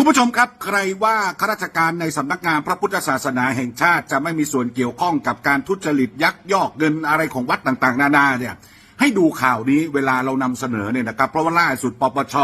คุณผู้ชมครับใครว่าข้าราชการในสำนักงานพระพุทธศาสนาแห่งชาติ จะไม่มีส่วนเกี่ยวข้องกับการทุจริตยักยอกเงินอะไรของวัดต่างๆ นานาเนี่ยให้ดูข่าวนี้เวลาเรานำเสนอเนี่ยนะครับ เพราะว่าล่าสุดปปช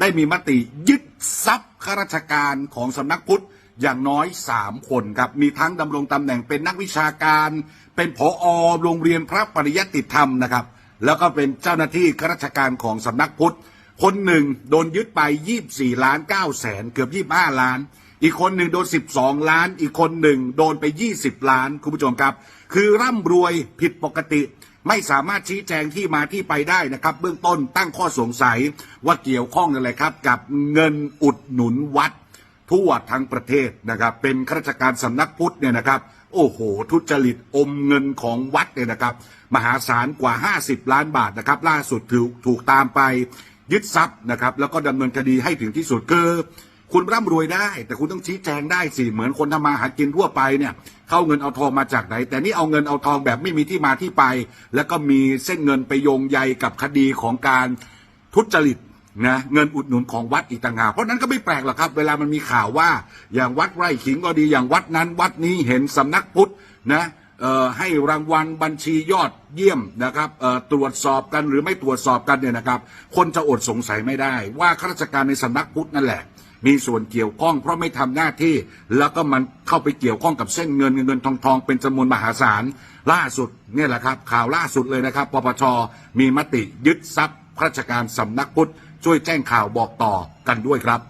ได้มีมติยึดทรัพย์ข้าราชการของสำนักพุทธอย่างน้อย 3 คนครับ มีทั้งดำรงตำแหน่งเป็นนักวิชาการ เป็นผอโรงเรียนพระปริยติธรรมนะครับ แล้วก็เป็นเจ้าหน้าที่ข้าราชการของสำนักพุทธ คนหนึ่งโดนยึดไป 24 ล้าน9แสนเกือบ 25 ล้าน อีกคนหนึ่งโดน 12 ล้าน อีกคนหนึ่งโดนไป 20 ล้าน คุณผู้ชมครับ คือร่ำรวยผิดปกติ ไม่สามารถชี้แจงที่มาที่ไปได้นะครับ เบื้องต้นตั้งข้อสงสัยว่าเกี่ยวข้องอะไรครับ กับเงินอุดหนุนวัด ทั่วทั้งประเทศนะครับ เป็นข้าราชการสำนักพุทธเนี่ยนะครับโอ้โห ทุจริตอมเงินของวัดเนี่ยนะครับ มหาศาลกว่า 50 ล้านบาทนะครับ ล่าสุดถูกถูกตามไป ยึดทรัพย์นะครับ แล้วก็ดำเนินคดีให้ถึงที่สุดคือคุณร่ำรวยได้ แต่คุณต้องชี้แจงได้สิเหมือนคนทำมาหากินทั่วไปเนี่ยเข้าเงินเอาทองมาจากไหน แต่นี่เอาเงินเอาทองแบบไม่มีที่มาที่ไป แล้วก็มีเส้นเงินไปโยงใยกับคดีของการทุจริตนะเงินอุดหนุนของวัดอีกต่างหากเพราะนั้นก็ไม่แปลกหรอกครับ เวลามันมีข่าวว่า อย่างวัดไร่ขิงก็ดีอย่างวัดนั้น วัดนี้เห็นสำนักพุทธนะ ให้รางวัลบัญชียอดเยี่ยมนะครับตรวจสอบกันหรือไม่ตรวจสอบกันเนี่ยนะครับ คนจะอดสงสัยไม่ได้ ว่าข้าราชการในสำนักพุทธนั่นแหละมีส่วนเกี่ยวข้องเพราะไม่ทำหน้าที่ แล้วก็มันเข้าไปเกี่ยวข้องกับเส้นเงินเงินเงินทองทองเป็นจำนวนมหาศาล ล่าสุดเนี่ยแหละครับ ข่าวล่าสุดเลยนะครับปปชมีมติยึดทรัพย์ข้าราชการสำนักพุทธช่วยแจ้งข่าวบอกต่อกันด้วยครับ